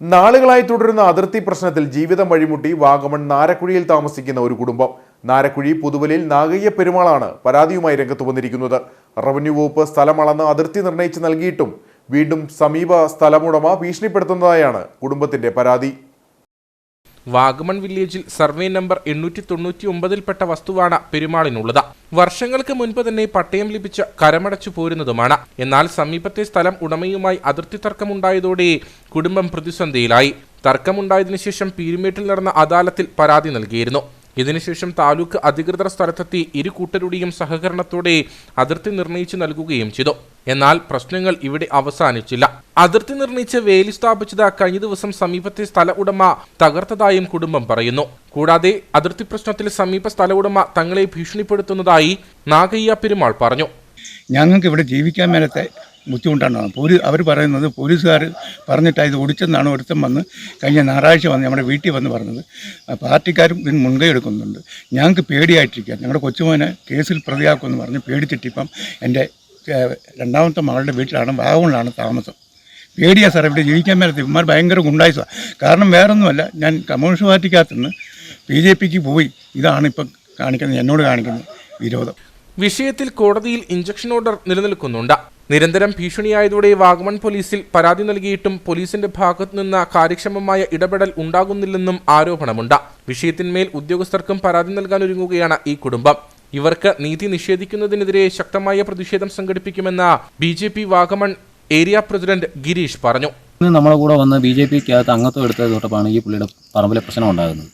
നാളുകളായി തുടരുന്ന അതിർത്തി പ്രശ്നത്തിൽ ജീവിതം വഴിമുട്ടി വാഗമൺ നാരക്കുഴിയിൽ താമസിക്കുന്ന ഒരു കുടുംബം. നാരക്കുഴി പുതുവലിൽ നാഗയ്യ പെരുമാളാണ് പരാതിയുമായി രംഗത്ത് വന്നിരിക്കുന്നത്. റവന്യൂ വകുപ്പ് സ്ഥലം അളന്ന് അതിർത്തി നിർണയിച്ച് നൽകിയിട്ടും വീണ്ടും സമീപ സ്ഥലമുടമ ഭീഷണിപ്പെടുത്തുന്നതായാണ് കുടുംബത്തിന്റെ പരാതി. വാഗമൺ വില്ലേജിൽ സർവേ നമ്പർ എണ്ണൂറ്റി തൊണ്ണൂറ്റി ഒമ്പതിൽപ്പെട്ട വസ്തുവാണ് പെരുമാളിനുള്ളത്. വർഷങ്ങൾക്ക് മുൻപ് തന്നെ പട്ടയം ലഭിച്ച് കരമടച്ചു പോരുന്നതുമാണ്. എന്നാൽ സമീപത്തെ സ്ഥലം ഉടമയുമായി അതിർത്തി തർക്കമുണ്ടായതോടെ കുടുംബം പ്രതിസന്ധിയിലായി. തർക്കമുണ്ടായതിനു ശേഷം പീരുമേട്ടിൽ നടന്ന അദാലത്തിൽ പരാതി നൽകിയിരുന്നു. ഇതിനുശേഷം താലൂക്ക് അധികൃതർ സ്ഥലത്തെത്തി ഇരു കൂട്ടരുടെയും സഹകരണത്തോടെ അതിർത്തി നിർണയിച്ചു നൽകുകയും ചെയ്തു. എന്നാൽ പ്രശ്നങ്ങൾ ഇവിടെ അവസാനിച്ചില്ല. അതിർത്തി നിർണയിച്ച് വേലി സ്ഥാപിച്ചത് കഴിഞ്ഞ ദിവസം സമീപത്തെ സ്ഥല ഉടമ തകർത്തതായും കുടുംബം പറയുന്നു. കൂടാതെ അതിർത്തി പ്രശ്നത്തിൽ സമീപ സ്ഥല ഉടമ തങ്ങളെ ഭീഷണിപ്പെടുത്തുന്നതായി നാഗയ്യ പെരുമാൾ പറഞ്ഞു. ഞങ്ങൾക്ക് ഇവിടെ ജീവിക്കാൻ മേലത്തെ ബുദ്ധിമുട്ടാണ്. പോലീ അവർ പറയുന്നത് പോലീസുകാർ പറഞ്ഞിട്ട് ഇത് ഓടിച്ചെന്നാണ് ഒരുത്തൻ വന്ന് കഴിഞ്ഞ ഞായറാഴ്ച വന്ന് നമ്മുടെ വീട്ടിൽ വന്ന് പറഞ്ഞത്. പാർട്ടിക്കാരും ഇതിന് മുൻകൈ എടുക്കുന്നുണ്ട്. ഞങ്ങൾക്ക് പേടിയായിട്ടിരിക്കുക. ഞങ്ങളുടെ കൊച്ചുമോനെ കേസിൽ പ്രതിയാക്കുമെന്ന് പറഞ്ഞ് പേടിച്ചിട്ടിപ്പം എന്റെ രണ്ടാമത്തെ മകളുടെ വീട്ടിലാണ് വാഗമണിലാണ് താമസം. പേടിയാ സാർ ഇവിടെ ജീവിക്കാൻ മേലത്തെ ഇവന്മാർ ഭയങ്കര ഗുണ്ടായിസാണ് കാരണം വേറൊന്നുമല്ല ഞാൻ കമ്മ്യൂണിസ്റ്റ് പാർട്ടിക്കകത്തുനിന്ന് ബി ജെ പിക്ക് പോയി. ഇതാണ് ഇപ്പം കാണിക്കുന്നത് എന്നോട് കാണിക്കുന്നത് വിരോധം. വിഷയത്തിൽ കോടതിയിൽ ഇഞ്ചക്ഷൻ ഓർഡർ നിലനിൽക്കുന്നുണ്ട്. നിരന്തരം ഭീഷണിയായതോടെ വാഗമൺ പോലീസിൽ പരാതി നൽകിയിട്ടും പോലീസിന്റെ ഭാഗത്തു നിന്ന് കാര്യക്ഷമമായ ഇടപെടൽ ഉണ്ടാകുന്നില്ലെന്നും ആരോപണമുണ്ട്. വിഷയത്തിന്മേൽ ഉദ്യോഗസ്ഥർക്കും പരാതി നൽകാനൊരുങ്ങുകയാണ് ഈ കുടുംബം. ഇവർക്ക് നീതി നിഷേധിക്കുന്നതിനെതിരെ ശക്തമായ പ്രതിഷേധം സംഘടിപ്പിക്കുമെന്ന് B J P Vagamon area president Girish പറഞ്ഞു. ഇന്ന് നമ്മളെ കൂടെ വന്ന് ബി ജെ പിക്കകത്ത് അംഗത്വം എടുത്തത് തൊട്ടപ്പാണ് ഈ പുള്ളിയുടെ പറമ്പിലെ പ്രശ്നം ഉണ്ടാകുന്നത്.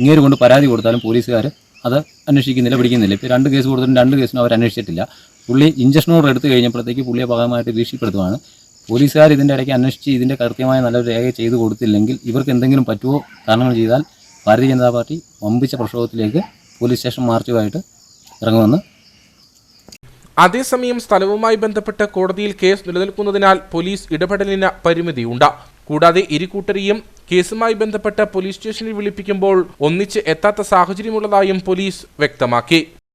ഇങ്ങനെ കൊണ്ട് പരാതി കൊടുത്താലും പോലീസുകാർ അത് അന്വേഷിക്കുന്നില്ല പിടിക്കുന്നില്ല. ഇപ്പോൾ രണ്ട് കേസ് കൊടുത്തിട്ടും രണ്ട് കേസിനും അവർ അന്വേഷിച്ചിട്ടില്ല പുള്ളി ഇഞ്ചക്ഷനോട് എടുത്തു കഴിഞ്ഞപ്പോഴത്തേക്ക് പുള്ളിയെ ഭാഗമായിട്ട് ഭീഷണിപ്പെടുത്തുവാണ്. പോലീസുകാർ ഇതിന്റെ ഇടയ്ക്ക് അന്വേഷിച്ച് ഇതിന്റെ കൃത്യമായ നല്ലൊരു രേഖ ചെയ്തു കൊടുത്തില്ലെങ്കിൽ ഇവർക്ക് എന്തെങ്കിലും പറ്റുമോ കാരണങ്ങൾ ചെയ്താൽ ഭാരതീയ ജനതാ പാർട്ടി വമ്പിച്ച പ്രക്ഷോഭത്തിലേക്ക് പോലീസ് സ്റ്റേഷൻ മാർച്ചുമായിട്ട് ഇറങ്ങുമെന്ന് അതേസമയം സ്ഥലവുമായി ബന്ധപ്പെട്ട് കോടതിയിൽ കേസ് നിലനിൽക്കുന്നതിനാൽ പോലീസ് ഇടപെടലിന് പരിമിതിയുണ്ട്. കൂടാതെ ഇരുകൂട്ടരെയും കേസുമായി ബന്ധപ്പെട്ട് പോലീസ് സ്റ്റേഷനിൽ വിളിപ്പിക്കുമ്പോൾ ഒന്നിച്ച് എത്താത്ത സാഹചര്യമുള്ളതായും പോലീസ് വ്യക്തമാക്കി.